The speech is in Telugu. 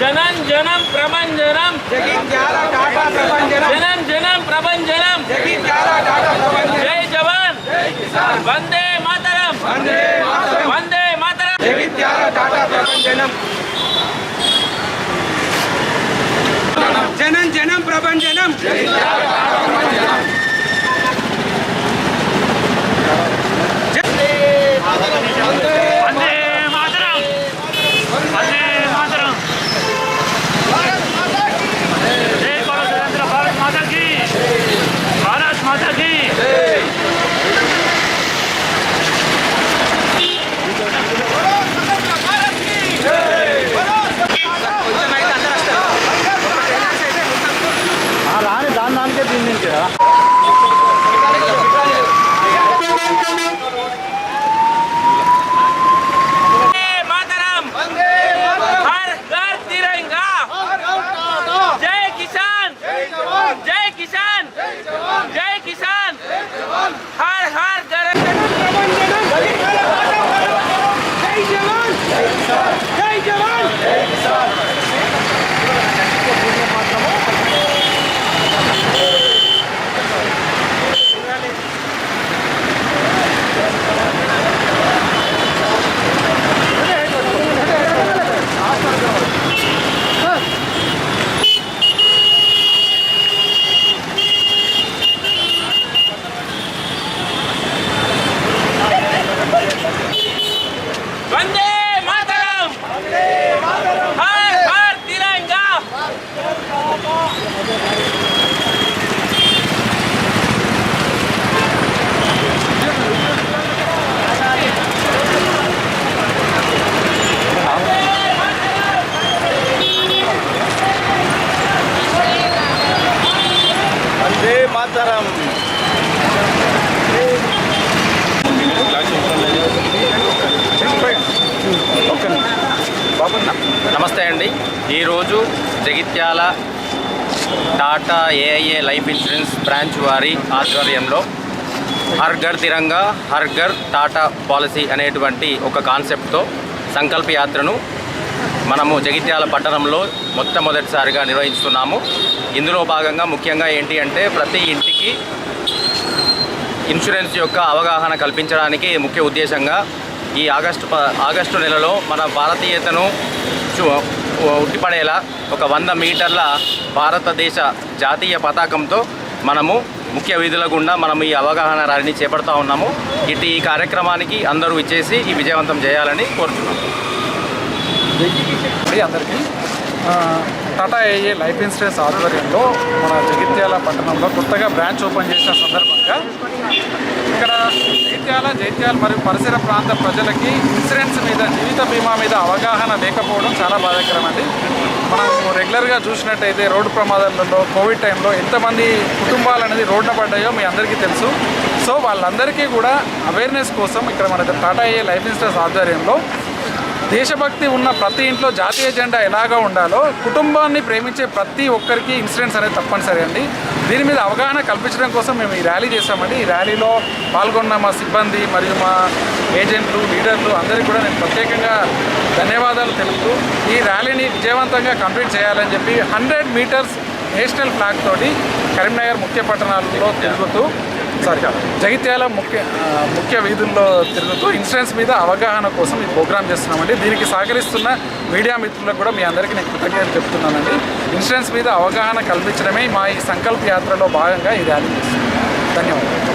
జనం జనం ప్రపంచనం జనం జనం ప్రపంచనం జై జవాన్. వందే మాతరం. వందే మాతరం. జనం జనం ప్రపంచనం వందే మాతరం హర్ హర్ తిరంగా వందే మాతరం నమస్తే అండి. ఈరోజు Jagtial Tata AIA life insurance branch వారి ఆధ్వర్యంలో హర్ ఘర్ తిరంగా హర్ ఘర్ టాటా పాలసీ అనేటువంటి ఒక కాన్సెప్ట్తో సంకల్ప యాత్రను మనము జగిత్యాల పట్టణంలో మొట్టమొదటిసారిగా నిర్వహిస్తున్నాము. ఇందులో భాగంగా ముఖ్యంగా ఏంటి అంటే ప్రతి ఇంటికి ఇన్సూరెన్స్ యొక్క అవగాహన కల్పించడానికి ముఖ్య ఉద్దేశంగా ఈ ఆగస్టు ప ఆగస్టు నెలలో మన భారతీయతను ఉట్టిపడేలా ఒక వంద మీటర్ల భారతదేశ జాతీయ పతాకంతో మనము ముఖ్య విధుల గుండా మనం ఈ అవగాహన ర్యాలీని చేపడతా ఉన్నాము. ఇటు ఈ కార్యక్రమానికి అందరూ ఇచ్చేసి ఈ విజయవంతం చేయాలని కోరుతున్నాము. అందరికీ టాటా ఏఏ లైఫ్ ఇన్సూరెన్స్ ఆధ్వర్యంలో మన జగిత్యాల పట్టణంలో కొత్తగా బ్రాంచ్ ఓపెన్ చేసిన సందర్భంగా ఇక్కడ జైత్యాల జైత్యాలు మరియు పరిసర ప్రాంత ప్రజలకి ఇన్సూరెన్స్ మీద జీవిత బీమా మీద అవగాహన లేకపోవడం చాలా బాధాకరం అండి మనం రెగ్యులర్గా చూసినట్టయితే రోడ్డు ప్రమాదాలలో కోవిడ్ టైంలో ఎంతమంది కుటుంబాలు అనేది రోడ్డున పడ్డాయో మీ అందరికీ తెలుసు. సో వాళ్ళందరికీ కూడా అవేర్నెస్ కోసం ఇక్కడ మన టాటా ఏ లైఫ్ ఇన్సూరెన్స్ ఆధ్వర్యంలో దేశభక్తి ఉన్న ప్రతి ఇంట్లో జాతీయ జెండా ఎలాగా ఉండాలో కుటుంబాన్ని ప్రేమించే ప్రతి ఒక్కరికి ఇన్సూరెన్స్ అనేది తప్పనిసరి అండి. దీని మీద అవగాహన కల్పించడం కోసం మేము ఈ ర్యాలీ చేశామండి. ఈ ర్యాలీలో పాల్గొన్న మా సిబ్బంది మరియు మా ఏజెంట్లు లీడర్లు అందరికీ కూడా నేను ప్రత్యేకంగా ధన్యవాదాలు తెలుపుతూ ఈ ర్యాలీని విజయవంతంగా కంప్లీట్ చేయాలని చెప్పి హండ్రెడ్ మీటర్స్ నేషనల్ ఫ్లాగ్ తోటి కరీంనగర్ ముఖ్య పట్టణాలలో తిరుగుతూ సారీ జగిత్యాల ముఖ్య ముఖ్య వీధుల్లో తిరుగుతూ ఇన్సూరెన్స్ మీద అవగాహన కోసం ఈ ప్రోగ్రామ్ చేస్తున్నామండి. దీనికి సహకరిస్తున్న మీడియా మిత్రులకు కూడా మీ అందరికీ నేను కృతజ్ఞతలు చెప్తున్నానండి. ఇన్సూరెన్స్ మీద అవగాహన కల్పించడమే మా ఈ సంకల్ప యాత్రలో భాగంగా ఈ ర్యాలీ చేస్తున్నాం. ధన్యవాదాలు.